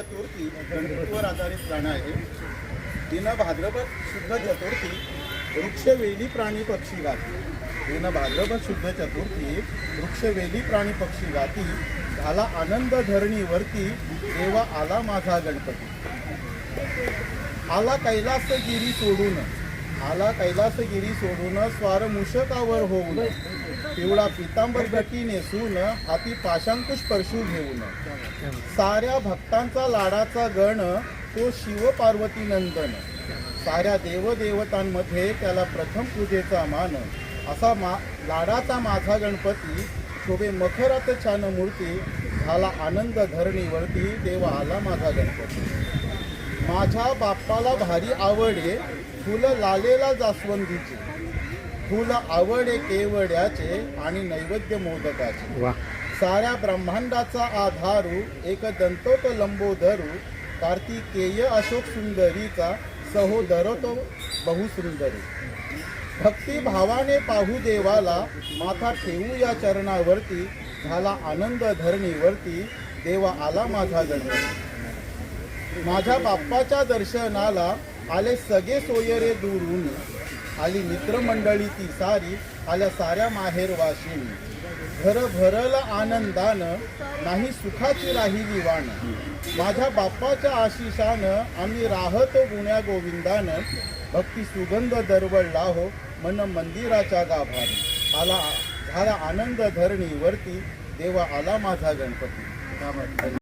चतुर्थी गणपतीवर आधारित गाणं आहे. तिनं भाद्रपद शुद्ध चतुर्थी वृक्षवेली प्राणी पक्षी गाती. तिनं भाद्रपद शुद्ध चतुर्थी वृक्षवेली प्राणी पक्षी गाती. झाला आनंद धरणीवरती देवा आला माझा गणपती. आला कैलासगिरी सोडून आला कैलासगिरी सोडून स्वार मुशकावर होऊन. पिवळा पितांबर गटी नेसून हाती पाशांकुश परशू घेऊन. साऱ्या भक्तांचा लाडाचा गण तो शिव पार्वती नंदन. साऱ्या देवदेवतांमध्ये त्याला प्रथम पूजेचा मान. असा मा लाडाचा माझा गणपती शोभे मखरात छान मूर्ती झाला आनंद धरणीवरती देवा आला माझा गणपती. माझ्या बाप्पाला भारी आवडे फुलं लालेला जास्वंदीची. फुल आवडे केवड्याचे आणि नैवेद्य मोदकाचे. साऱ्या ब्रह्मांडाचा आधारू एक दंतोत लंबोदरू कार्तिकेय अशोक सुंदरीचा सहोदर तो बहुसुंदरी. भक्ती भावाने पाहू देवाला माथा ठेवू या चरणावरती झाला आनंद धरणीवरती देवा आला माझा गणपती. माझ्या बाप्पाच्या दर्शनाला आले सगळे सोयरे दूरून आली मित्रमंडळी ती सारी आल्या साऱ्या माहेरवाशिनी. घर भरल आनंदानं नाही सुखाची राहिली वाण. माझ्या बाप्पाच्या आशिषानं आम्ही राहतो गुण्या गोविंदानं. भक्ती सुगंध दरवळला हो मन मंदिराच्या गाभार. आला झाला आनंद धरणीवरती देवा आला माझा गणपती.